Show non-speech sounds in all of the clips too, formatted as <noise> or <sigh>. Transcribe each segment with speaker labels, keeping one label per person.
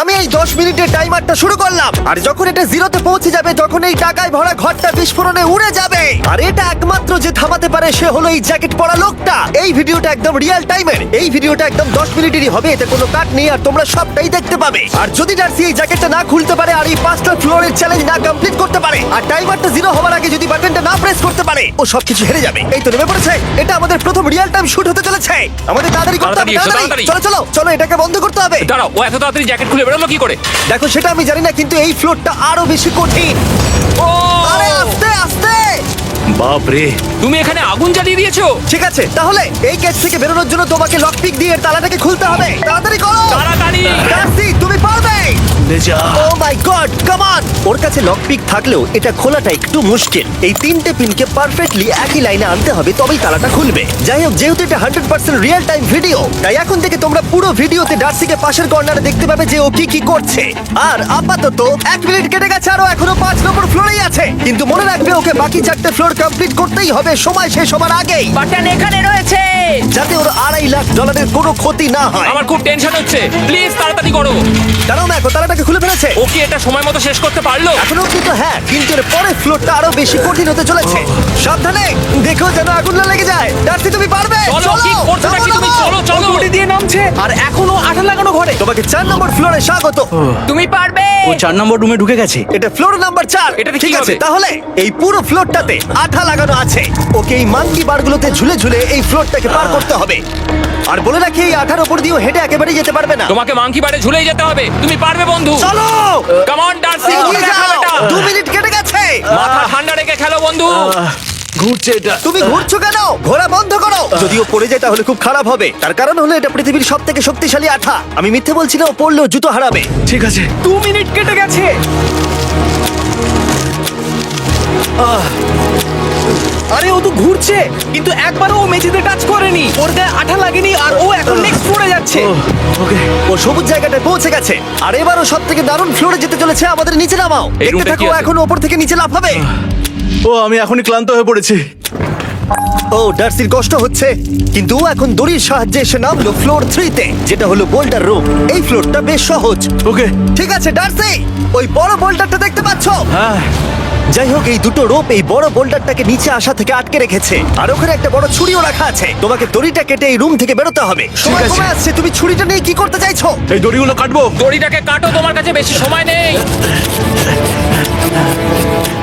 Speaker 1: আমি এই দশ মিনিটের টাইমারটা শুরু করলাম। আর যখন এটা জিরোতে পৌঁছে যাবে তখন এই টাকায় ভরা ঘরটা বিস্ফোরণে উড়ে যাবে। আর এটা একমাত্র যে থামাতে পারে সে হলো এই জ্যাকেট পরা লোকটা। এই ভিডিওটা একদম রিয়েল টাইমের এই ভিডিওটা একদম দশ মিনিটেরই হবে এতে কোনো কাট নেই আর তোমরা সবটাই দেখতে পাবে। আর যদি ডার্সি এই জ্যাকেটটা না খুলতে পারে আর এই পাঁচটা ফ্লোরের চ্যালেঞ্জ না কমপ্লিট করতে পারে আর টাইমারটা জিরো হওয়ার আগে যদি বাটনটা না প্রেস করতে পারে ও সবকিছু হেরে যাবে। এই তো নেমে পড়েছে। এটা আমাদের প্রথম রিয়েল টাইম শুট হতে চলেছে। আমাদের তাড়াতাড়ি করতে হবে
Speaker 2: তাড়াতাড়ি
Speaker 1: তাড়াতাড়ি।
Speaker 2: তাড়াতাড়ি।
Speaker 1: চলো চলো চলো এটাকে বন্ধ করতে হবে।
Speaker 2: দাঁড়াও ও এত তাড়াতাড়ি জ্যাকেট খুলে বেরোলো কি করে?
Speaker 1: দেখো সেটা আমি জানি না কিন্তু এই ফ্লোরটা আরও বেশি কঠিন।
Speaker 2: ও!
Speaker 1: আরে আস্তে আস্তে!
Speaker 3: বাপ রে।
Speaker 2: তুমি এখানে আগুন জ্বালিয়ে দিয়েছ?
Speaker 1: ঠিক আছে তাহলে এই কেস থেকে বেরোনোর জন্য তোমাকে লক পিক দিয়ে এর তালাটাকে খুলতে হবে। তাড়াতাড়ি করো।
Speaker 2: তাড়াতাড়ি।
Speaker 1: ডার্সি তুমি পারবে। ও মাই গড কাম অন ওর কাছে লক পিক থাকলেও এটা খোলাটা একটু মুশকিল। এই তিনটে পিনকে পারফেক্টলি একই লাইনে আনতে হবে তবেই তালাটা খুলবে। যাই হোক যেহেতু এটা hundred percent real time video তাই এখন থেকে তোমরা পুরো ভিডিওতে ডার্সিকে পাশের কর্নারে দেখতে পাবে যে ও কি কি করছে। আর আপাতত এক মিনিট কেটে গেছে আরও এখনও পাঁচ নম্বর ফ্লোরেই আছে। কিন্তু মনে রাখবে ওকে বাকি চারটে ফ্লোর কমপ্লিট করতেই হবে সময় শেষ হবার আগেই।
Speaker 4: বাটন এখানে রয়েছে।
Speaker 1: যাতে ওর আড়াই লাখ ডলারের কোনো ক্ষতি না হয়।
Speaker 2: আমার খুব টেনশন হচ্ছে। প্লিজ তাড়াতাড়ি করো।
Speaker 1: দাঁড়াও না এখন তালাটাকে খুলে ফেলেছে।
Speaker 2: ও কি এটা সময় মতো শেষ করতে পারল?
Speaker 1: এখনও কিন্তু হ্যাঁ কিন্তু এর পরের ফ্লোরটা আরও বেশি কঠিন হতে চলেছে। সাবধানে দেখো যেন আগুন না লেগে যায়। ডার্সি তুমি পারবে?
Speaker 2: চলো কি করছ নাকি? তুমি। চলো চলো।
Speaker 5: দিয়ে নামছে। আর এখনও আঠা লাগানো ঘরে।
Speaker 1: তোমাকে চার নম্বর ফ্লোরে স্বাগত।
Speaker 4: তুমি পারবে।
Speaker 3: ও চার নম্বর রুমে ঢুকে গেছে।
Speaker 1: এটা ফ্লোর নাম্বার চার।
Speaker 2: এটাতে কি
Speaker 1: ঠিক আছে তাহলে এই পুরো ফ্লোরটাতে আঠা লাগানো আছে। ওকে এই মাঙ্কি বারগুলোতে ঝুলে ঝুলে এই ফ্লোরটাকে পার করতে হবে। আর বলে রাখি এই আঠার উপর দিয়েও হেঁটে একেবারেই যেতে পারবে না।
Speaker 2: তোমাকে মাংকি বারে ঝুলেই যেতে হবে। তুমি পারবে বন্ধু।
Speaker 1: চলো!
Speaker 2: কাম অন ডার্সি
Speaker 1: দু মিনিট কেটে গেছে।
Speaker 2: মাথা ঠান্ডা রেখে খেলো বন্ধু।
Speaker 3: ঘুরছে এটা।
Speaker 1: তুমি ঘুরছো কেন? ঘোরা বন্ধ করো। যদিও পড়ে যায় তাহলে খুব খারাপ হবে। তার কারণ হলো এটা পৃথিবীর সব থেকে শক্তিশালী আঠা। আমি মিথ্যে বলছি না ও পড়লেও জুতো হারাবে।
Speaker 3: ঠিক আছে।
Speaker 5: দু মিনিট কেটে গেছে। আরে ও তো ঘুরছে। কিন্তু একবারও ও মেঝেতে টাচ করেনি। ওর গায়ে আঠা লাগেনি আর ও এখন নেক্সট ফ্লোরে যাচ্ছে।
Speaker 3: ও ওকে।
Speaker 1: ও সবুজ জায়গাটায় পৌঁছে গেছে। আর এবারও সব থেকে দারুণ ফ্লোরে যেতে চলেছে আমাদের নিচে নামাও।
Speaker 2: এই
Speaker 1: দেখতে থাকো
Speaker 2: কি
Speaker 1: ও
Speaker 2: আছে?
Speaker 1: এখন ওপর থেকে নিচে লাফাবে।
Speaker 3: ও আমি এখনই ক্লান্ত হয়ে পড়েছি।
Speaker 1: ও ডার্সির কষ্ট হচ্ছে। কিন্তু ও এখন দড়ির সাহায্যে এসে নামলো ফ্লোর থ্রিতে যেটা হলো বোল্ডার রুম। এই ফ্লোরটা বেশ সহজ।
Speaker 3: ওকে।
Speaker 1: ঠিক আছে ডার্সি! ওই বড় বোল্ডারটা দেখতে পাচ্ছ?
Speaker 3: হ্যাঁ।
Speaker 1: যাই হোক এই দুটো রোপ এই বড় বোল্ডারটাকে নিচে আসা থেকে আটকে রেখেছে। আর ওখানে একটা বড় ছুরিও রাখা আছে। তোমাকে দড়িটা কেটে এই রুম থেকে বেরোতে হবে। সময়
Speaker 3: আছে।
Speaker 1: কমে আসছে তুমি ছুরিটা নিয়ে কি করতে চাইছো?
Speaker 3: এই দড়িগুলো কাটবো।
Speaker 2: দড়িটাকে কাটো তোমার কাছে বেশি সময় নেই।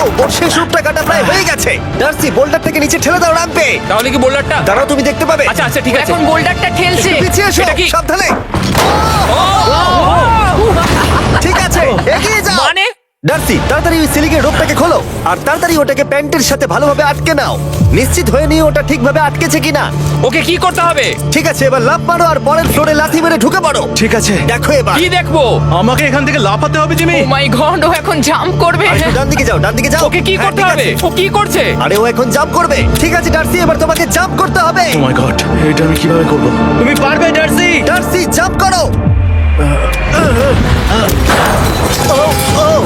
Speaker 1: ও ওর শেষ রূপটা কাটা প্রায় হয়ে গেছে। ডার্সি বোল্ডার থেকে নিচে ঠেলে দাও রাম্পে।
Speaker 2: তাহলে কি বোল্ডারটা?
Speaker 1: দাঁড়াও তুমি দেখতে পাবে।
Speaker 2: আচ্ছা আচ্ছা ঠিক আছে।
Speaker 4: এখন বোল্ডারটা ঠেলছে।
Speaker 1: পিছিয়ে এসো সাবধানে। ঠিক আছে এগিয়ে যাও।
Speaker 2: মানে?
Speaker 1: ডার্সি তাড়াতাড়ি ওই সিলিকের রোপটাকে খোলো আর তাড়াতাড়ি ওটাকে প্যান্টের সাথে ভালোভাবে আটকে নাও। নিশ্চিত হয়ে নিয়ে ওটা ঠিকভাবে আটকেছে কিনা।
Speaker 2: ওকে কি করতে হবে?
Speaker 1: ঠিক আছে এবার লাফ মারো আর পরের ফ্লোরে লাথি মেরে ঢুকে পড়ো।
Speaker 3: ঠিক আছে।
Speaker 1: দেখো এবার।
Speaker 2: কি দেখব?
Speaker 3: আমাকে এখান থেকে লাফাতে হবে জিমি।
Speaker 4: ও মাই গড ও এখন জাম্প করবে। <laughs>
Speaker 1: ডান যাও ডান দিকে যাও।
Speaker 2: ওকে কি
Speaker 1: হ্যাঁ,
Speaker 2: করতে
Speaker 1: ঠিক
Speaker 2: হবে?
Speaker 1: আছে।
Speaker 2: ও কি করছে?
Speaker 1: আরে ও এখন জাম্প করবে। ঠিক আছে ডার্সি এবার তোমাকে জাম্প করতে হবে।
Speaker 3: ও মাই গড এটা আমি কীভাবে করব? তুমি পারবে ডার্সি
Speaker 1: ডার্সি জাম্প করো।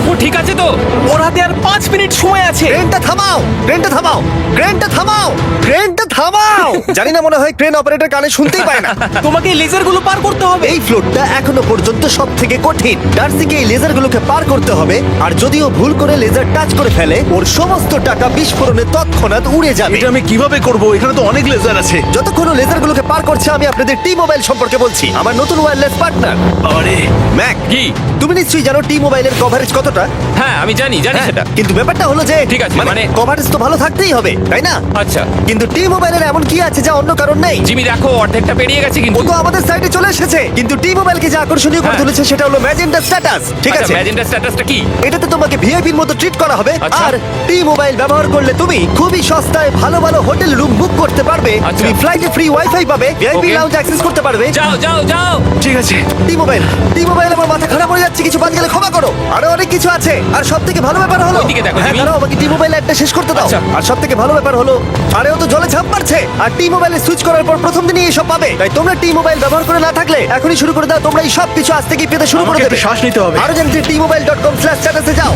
Speaker 2: ও ঠিক আছে তো।
Speaker 5: ওর হাতে আর পাঁচ মিনিট সময় আছে।
Speaker 1: ক্রেনটা থামাও ক্রেনটা থামাও ক্রেনটা থামাও ক্রেনটা থামাও। <laughs> জানি না মনে হয় ক্রেন অপারেটর কানে শুনতেই পায় না। <laughs>
Speaker 5: তোমাকে লেজারগুলো পার করতে হবে।
Speaker 1: এই ফ্লোরটা এখনও পর্যন্ত সব থেকে কঠিন। ডার্সিকে এই লেজারগুলোকে পার করতে হবে আর যদিও ভুল করে লেজার টাচ করে ফেলে ওর সমস্ত টাকা বিস্ফোরণে তৎক্ষণাৎ উড়ে যাবে।
Speaker 3: এটা আমি কীভাবে করব? এখানে তো অনেক লেজার আছে।
Speaker 1: যতক্ষণ ও লেজারগুলোকে পার করছে আমি আপনাদের টি মোবাইল সম্পর্কে বলছি। আমার নতুন ওয়্যারলেস পার্টনার
Speaker 3: আরে
Speaker 1: ম্যাক
Speaker 2: কি?
Speaker 1: তুমি নিশ্চয়ই জানো টি মোবাইলের কভারেজ কতটা?
Speaker 2: হ্যাঁ আমি জানি জানি
Speaker 1: হ্যাঁ,
Speaker 2: সেটা।
Speaker 1: কিন্তু ব্যাপারটা হলো যে
Speaker 2: ঠিক আছে, মানে-
Speaker 1: কভারেজ তো ভালো থাকতেই হবে তাই না?
Speaker 2: আচ্ছা।
Speaker 1: কিন্তু টি মোবাইলের এমন কি আছে যা অন্য কারণ নেই?
Speaker 2: জিমি দেখো অর্ধেকটা পেরিয়ে গেছে
Speaker 1: ও
Speaker 2: কিন্তু
Speaker 1: তো আমাদের সাইডে চলে এসেছে কিন্তু টি মোবাইলকে যে আকর্ষণীয় করে
Speaker 2: হ্যাঁ।
Speaker 1: তুলেছে সেটা হলো ম্যাজেন্টা স্ট্যাটাস ঠিক আছে?
Speaker 2: ম্যাজেন্টার স্ট্যাটাসটা কি?
Speaker 1: এটাতে তোমাকে ভিআইপির মতো ট্রিট করা হবে
Speaker 2: আচ্ছা।
Speaker 1: আর টি মোবাইল ব্যবহার করলে তুমি খুবই সস্তায় ভালো ভালো হোটেল রুম বুক করতে পারবে
Speaker 2: আচ্ছা।
Speaker 1: তুমি ফ্লাইটে ফ্রি ওয়াইফাই পাবে ভিআইপি
Speaker 2: Okay.
Speaker 1: লাউঞ্জ অ্যাক্সেস করতে পারবে।
Speaker 2: যাও যাও যাও।
Speaker 3: ঠিক আছে।
Speaker 1: টি মোবাইল টি মোবাইল আমার মাথা খারাপ হয়ে যাচ্ছে কিছু বাদ গেলে ক্ষমা করো। আরও অনেক কিছু আছে। আর সব থেকে ভালো ব্যাপার হলো
Speaker 2: ওইদিকে দেখো,
Speaker 1: হ্যাঁ
Speaker 2: জিমি।
Speaker 1: দাঁড়াও আমাকে টি মোবাইল একটা শেষ করতে দাও।
Speaker 2: আচ্ছা।
Speaker 1: আর সব থেকে ভালো ব্যাপার হলো আরে ও তো জলে ঝাঁপ মারছে। আর টি মোবাইলে সুইচ করার পর প্রথম দিনই এসব পাবে। তাই তোমরা টি মোবাইল ব্যবহার করে না থাকলে এখনই শুরু করে দাও। তোমরা এই সব কিছু আজ থেকেই পেতে শুরু করে
Speaker 3: আমাকে
Speaker 1: দেবে।
Speaker 3: একটু শ্বাস নিতে হবে।
Speaker 1: আরও জানতে T mobile dot com slash যাও।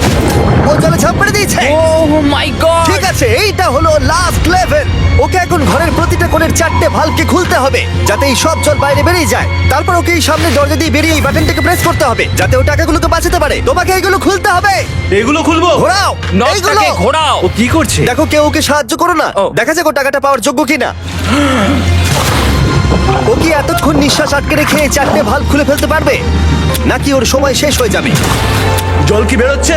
Speaker 1: ও জলে ঝাঁপ মেরে দিয়েছে।
Speaker 2: ও মাই গড
Speaker 1: ঠিক আছে এইটা হলো লাস্ট লেভেল ওকে এখন ঘরের প্রতিটা কোণের চারটে ভালকে খুলতে হবে যাতে এই সব জল বাইরে বেরিয়ে যায়। তারপর ওকে এই সামনে দরজা দিয়ে বেরিয়ে এই বাটনটাকে প্রেস করতে হবে যাতে ও টাকাগুলোকে বাঁচাতে পারে। তোমাকে এগুলো খুলতে হবে।
Speaker 3: এগুলো খুলবো?
Speaker 1: ঘোরাও এইগুলো
Speaker 2: নটটাকে ঘোরাও।
Speaker 3: ও কি করছে?
Speaker 1: দেখো কেউ ওকে সাহায্য করো না।
Speaker 2: ও।
Speaker 1: দেখা যাক ও টাকাটা পাওয়ার যোগ্য কিনা। ও কি এতক্ষণ নিঃশ্বাস আটকে রেখে এই চারটে ভালো খুলে ফেলতে পারবে? নাকি ওর সময় শেষ হয়ে যাবে?
Speaker 3: জল কি বেরোচ্ছে?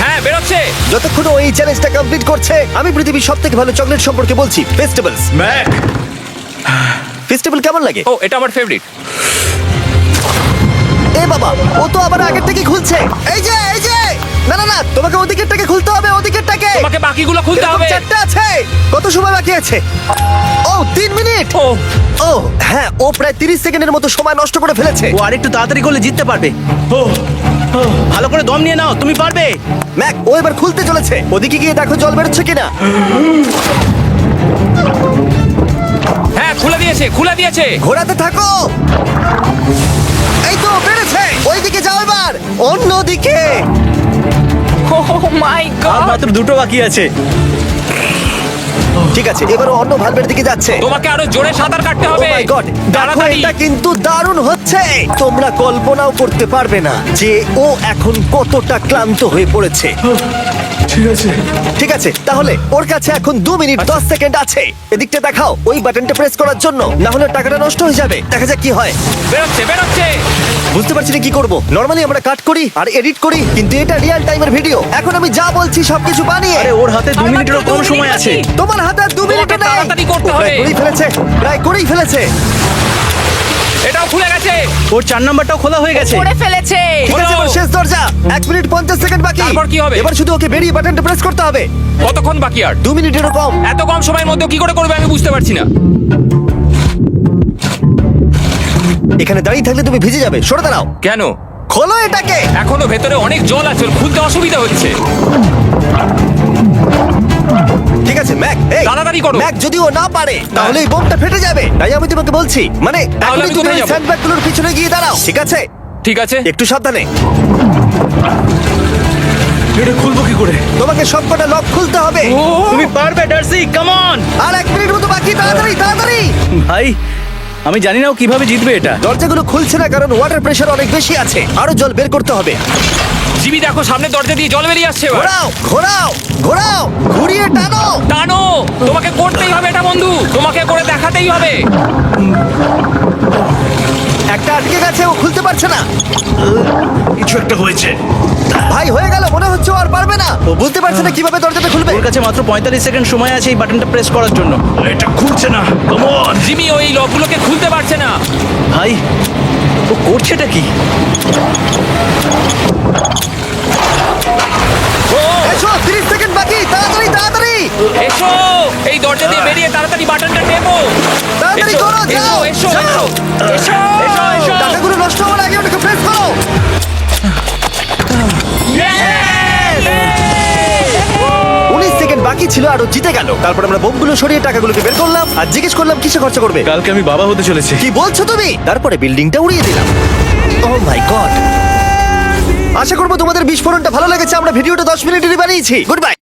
Speaker 2: হ্যাঁ বেরোচ্ছে।
Speaker 1: যতক্ষণ ও এই চ্যালেঞ্জটা কমপ্লিট করছে আমি পৃথিবীর সব থেকে ভালো চকলেট সম্পর্কে বলছি। ফেস্টিভ্যালস
Speaker 3: ম্যাক
Speaker 1: ফেস্টিভ্যাল কেমন লাগে?
Speaker 2: ও এটা আমার ফেভারিট
Speaker 1: এ বাবা ও তো আবার আগের থেকে খুলছে। এই যে এই যে! না না না তোমাকে ওদিকেরটাকে খুলতে হবে ওদিকেরটাকে।
Speaker 2: তোমাকে বাকিগুলো খুলতে
Speaker 1: এরকম
Speaker 2: হবে।
Speaker 1: চারটে আছে। কত সময় বাকি আছে? ও তিন মিনিট!
Speaker 2: ও।
Speaker 1: ও হ্যাঁ ও প্রায় তিরিশ সেকেন্ডের মতো সময় নষ্ট করে ফেলেছে।
Speaker 5: ও আরেকটু তাড়াতাড়ি করলে জিততে পারবে।
Speaker 3: ও।
Speaker 5: ভালো করে দম নিয়ে নাও তুমি পারবে।
Speaker 1: ম্যাক ও এবার খুলতে চলেছে। ওদিকে গিয়ে দেখো জল বেরোচ্ছে কিনা।
Speaker 2: হ্যাঁ খুলে দিয়েছে খুলে দিয়েছে।
Speaker 1: ঘোরাতে থাকো! এই তো বেড়েছে। ওইদিকে যাও এবার অন্যদিকে।
Speaker 4: মাই
Speaker 5: আর
Speaker 4: গড
Speaker 5: মাত্র দুটো বাকি আছে।
Speaker 1: ঠিক আছে এবার ও অন্য ভালভের দিকে যাচ্ছে।
Speaker 2: তোমাকে আরও জোরে সাঁতার কাটতে
Speaker 1: ও
Speaker 2: হবে
Speaker 1: মাই গড দেখো
Speaker 2: তাড়াতাড়ি
Speaker 1: এটা কিন্তু দারুণ হচ্ছে। তোমরা কল্পনাও করতে পারবে না যে ও এখন কতটা ক্লান্ত হয়ে পড়েছে।
Speaker 3: ঠিক আছে।
Speaker 1: ঠিক আছে তাহলে ওর কাছে এখন দু মিনিট দশ সেকেন্ড আছে। এদিকটা দেখাও ওই বাটনটা প্রেস করার জন্য। না হলে টাকাটা নষ্ট হয়ে যাবে। দেখা যাক কি হয়।
Speaker 2: বেরোচ্ছে বেরোচ্ছে।
Speaker 1: বুঝতে পারছি না কি করব। নর্মালি আমরা কাট করি আর এডিট করি কিন্তু এটা রিয়েল টাইমের ভিডিও এখন আমি যা বলছি সবকিছু বানিয়ে
Speaker 5: আরে ওর হাতে দু মিনিটেরও কম সময় আছে।
Speaker 1: তোমার হাতে আর দু মিনিট
Speaker 2: তোমাকে তাড়াতাড়ি করতে হবে।
Speaker 1: করেই ফেলেছে। প্রায় করেই ফেলেছে।
Speaker 2: এটাও খুলে গেছে।
Speaker 5: ওর চার নাম্বারটাও খোলা হয়ে গেছে।
Speaker 4: করে ফেলেছে।
Speaker 1: ঠিক আছে এবার শেষ দরজা। এক মিনিট পঞ্চাশ সেকেন্ড বাকি।
Speaker 2: তারপর কি হবে?
Speaker 1: এবার শুধু ওকে বেরিয়ে বাটনটা প্রেস করতে হবে।
Speaker 2: কতক্ষণ বাকি আর?
Speaker 1: দু মিনিটেরও কম।
Speaker 2: এত কম সময়ের মধ্যে কি করে করবে আমি বুঝতে পারছি না।
Speaker 1: এখানে দাঁড়িয়ে থাকলে তুমি ভিজে যাবে। সরে দাঁড়াও।
Speaker 2: কেন?
Speaker 1: খোলো এটাকে।
Speaker 2: এখনও ভেতরে অনেক জল আছে ওর খুলতে অসুবিধা হচ্ছে।
Speaker 1: ঠিক আছে ম্যাক এই
Speaker 2: তাড়াতাড়ি করো।
Speaker 1: ম্যাক যদি ও না পারে তাহলে এই বোমটা ফেটে যাবে। তাই আমি তোমাকে বলছি মানে
Speaker 2: তাহলে
Speaker 1: এখনই
Speaker 2: আমি
Speaker 1: তুমি
Speaker 2: কোথায়
Speaker 1: ওই
Speaker 2: যাব?
Speaker 1: স্যান্ডব্যাগগুলোর পিছনে গিয়ে দাঁড়াও ঠিক আছে?
Speaker 2: ঠিক আছে।
Speaker 1: একটু সাবধানে।
Speaker 3: এটা খুলবো কি করে?
Speaker 1: তোমাকে সবকটা লক খুলতে হবে।
Speaker 5: তুমি পারবে ডার্সি কাম অন
Speaker 1: আর এক মিনিট মতো বাকি তাড়াতাড়ি তাড়াতাড়ি!
Speaker 5: ভাই আমি জানি না ও কীভাবে জিতবে এটা।
Speaker 1: দরজাগুলো খুলছে না কারণ ওয়াটার প্রেশার অনেক বেশি আছে। আরও জল বের করতে হবে।
Speaker 2: জিমি দেখো সামনে দরজা দিয়ে জল বেরিয়ে আসছে এবার।
Speaker 1: ঘোরাও ঘোরাও ঘোরাও ঘুরিয়ে টানো।
Speaker 2: টানো! তোমাকে করতেই হবে এটা বন্ধু। তোমাকে করে দেখাতেই হবে।
Speaker 1: একটা আটকে গেছে ও খুলতে পারছে না।
Speaker 3: কিছু একটা হয়েছে।
Speaker 1: ভাই হয়ে গেল মনে হচ্ছে ও আর পারবে না। ও বুঝতে পারছে না কীভাবে দরজাটা খুলবে।
Speaker 5: ওর কাছে মাত্র পঁয়তাল্লিশ সেকেন্ড সময় আছে এই বাটনটা প্রেস করার জন্য।
Speaker 3: এটা খুলছে না কমন
Speaker 2: জিমি ওই লকগুলোকে খুলতে পারছে না।
Speaker 5: ভাই ও করছেটা কি?
Speaker 2: দরজা দিয়ে বেরিয়ে তাড়াতাড়ি বাটনটা টেপো।
Speaker 1: তাড়াতাড়ি করো যাও
Speaker 2: এসো এসো এসো এসো
Speaker 1: টাকাগুলো নষ্ট হওয়ার আগে ওটাকে প্রেস করো। উনিশ সেকেন্ড বাকি ছিল আর ও জিতে গেল। তারপর আমরা বোমগুলো সরিয়ে টাকাগুলোকে বের করলাম আর জিজ্ঞেস করলাম কিসে খরচা করবে?
Speaker 3: কালকে আমি বাবা হতে চলেছি।
Speaker 1: কি বলছো তুমি? তারপরে বিল্ডিংটা উড়িয়ে দিলাম। ও মাই গড আশা করব তোমাদের বিস্ফোরণটা ভালো লেগেছে। আমরা ভিডিওটা দশ মিনিটেরই বানিয়েছি। Good bye